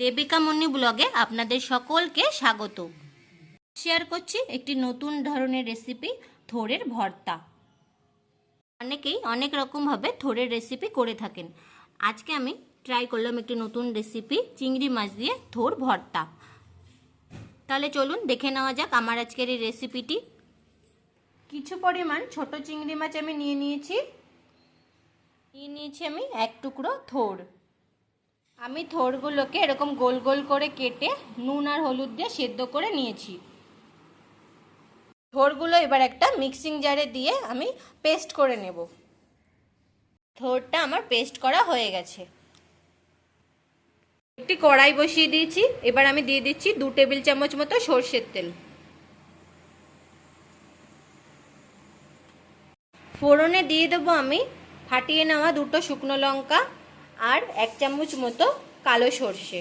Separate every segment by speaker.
Speaker 1: দেবিকা মুন্নি ব্লগে আপনাদের সকলকে স্বাগত। শেয়ার করছি একটি নতুন ধরনের রেসিপি থোড়ের ভর্তা। অনেকেই অনেক রকমভাবে থোড়ের রেসিপি করে থাকেন। আজকে আমি ট্রাই করলাম একটি নতুন রেসিপি চিংড়ি মাছ দিয়ে থোর ভর্তা। তাহলে চলুন দেখে নেওয়া যাক আমার আজকের এই রেসিপিটি কিছু পরিমাণ ছোট চিংড়ি মাছ আমি নিয়ে নিয়েছি। নিয়ে নিয়েছি আমি এক টুকরো থোড়। আমি থোড়গুলোকে এরকম গোল গোল করে কেটে নুন আর হলুদ দিয়ে সেদ্ধ করে নিয়েছি। থোড়গুলো এবার একটা মিক্সিং জারে দিয়ে আমি পেস্ট করে নেব। থোড়টা আমার পেস্ট করা হয়ে গেছে। একটি কড়াই বসিয়ে দিয়েছি। এবার আমি দিয়ে দিচ্ছি দু টেবিল চামচ মতো সর্ষের তেল। ফোড়নে দিয়ে দেবো আমি ফাটিয়ে নেওয়া দুটো শুকনো লঙ্কা আর এক চামচ মতো কালো সর্ষে।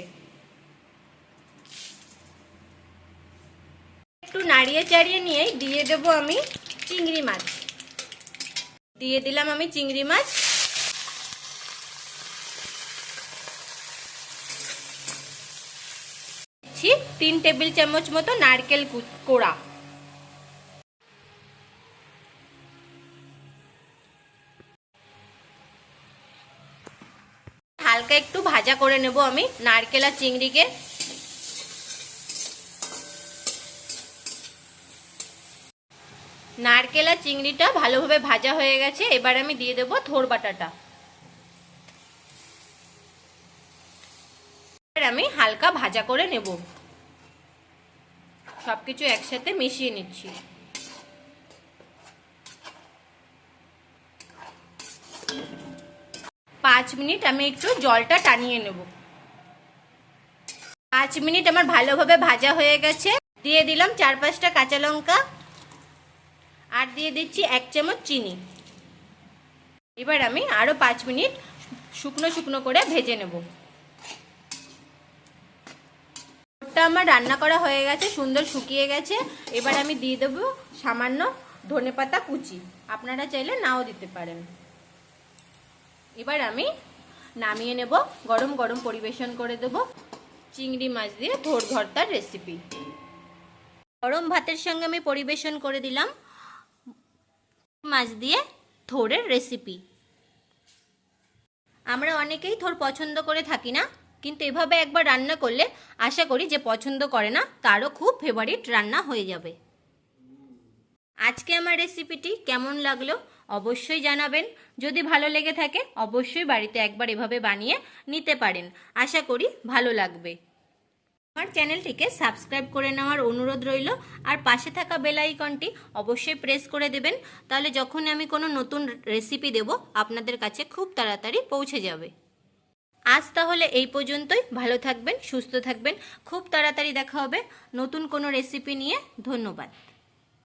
Speaker 1: একটু নাড়িয়ে চাড়িয়ে নিয়ে দিয়ে দেব আমি চিংড়ি মাছ। দিয়ে দিলাম আমি চিংড়ি মাছ। তিন টেবিল চামচ মতো নারকেল কোড়া। হালকা একটু ভাজা করে নেব আমি, নারকেল আর চিংড়িকে। নারকেল আর চিংড়িটা ভালোভাবে ভাজা হয়ে গেছে, এবার আমি দিয়ে দেবো থোর বাটাটা। আমি হালকা ভাজা করে নেব। সবকিছু একসাথে মিশিয়ে নিচ্ছি। পাঁচ মিনিট আমি একটু জলটা টানিয়ে নেব। পাঁচ মিনিট আমার ভালোভাবে ভাজা হয়ে গেছে। দিয়ে দিলাম চার পাঁচটা কাঁচা লঙ্কা। আর দিয়ে দিচ্ছি এক চামচ চিনি। এবার আমি আরও পাঁচ মিনিট শুকনো শুকনো করে ভেজে নেব। ওটা আমার রান্না করা হয়ে গেছে, সুন্দর শুকিয়ে গেছে। এবার আমি দিয়ে দেবো সামান্য ধনে পাতা কুচি। আপনারা চাইলে নাও দিতে পারেন। এবার আমি নামিয়ে নেব, গরম গরম পরিবেশন করে দেব চিংড়ি মাছ দিয়ে থোর ভর্তার রেসিপি গরম ভাতের সঙ্গে আমি পরিবেশন করে দিলাম মাছ দিয়ে থোরের রেসিপি আমরা অনেকেই থোর পছন্দ করে থাকি না, কিন্তু এভাবে একবার রান্না করলে আশা করি যে পছন্দ করে না, তারও খুব ফেভারিট রান্না হয়ে যাবে। আজকে আমার রেসিপিটি কেমন লাগল অবশ্যই জানাবেন। যদি ভালো লেগে থাকে, অবশ্যই বাড়িতে একবার এভাবে বানিয়ে নিতে পারেন। আশা করি ভালো লাগবে। আমার চ্যানেলটিকে সাবস্ক্রাইব করে নেওয়ার অনুরোধ রইল, আর পাশে থাকা বেল আইকনটি অবশ্যই প্রেস করে দেবেন, তাহলে যখন আমি কোনো নতুন রেসিপি দেব, আপনাদের কাছে খুব তাড়াতাড়ি পৌঁছে যাবে। আজ তাহলে এই পর্যন্তই। ভালো থাকবেন, সুস্থ থাকবেন। খুব তাড়াতাড়ি দেখা হবে নতুন কোনো রেসিপি নিয়ে। ধন্যবাদ।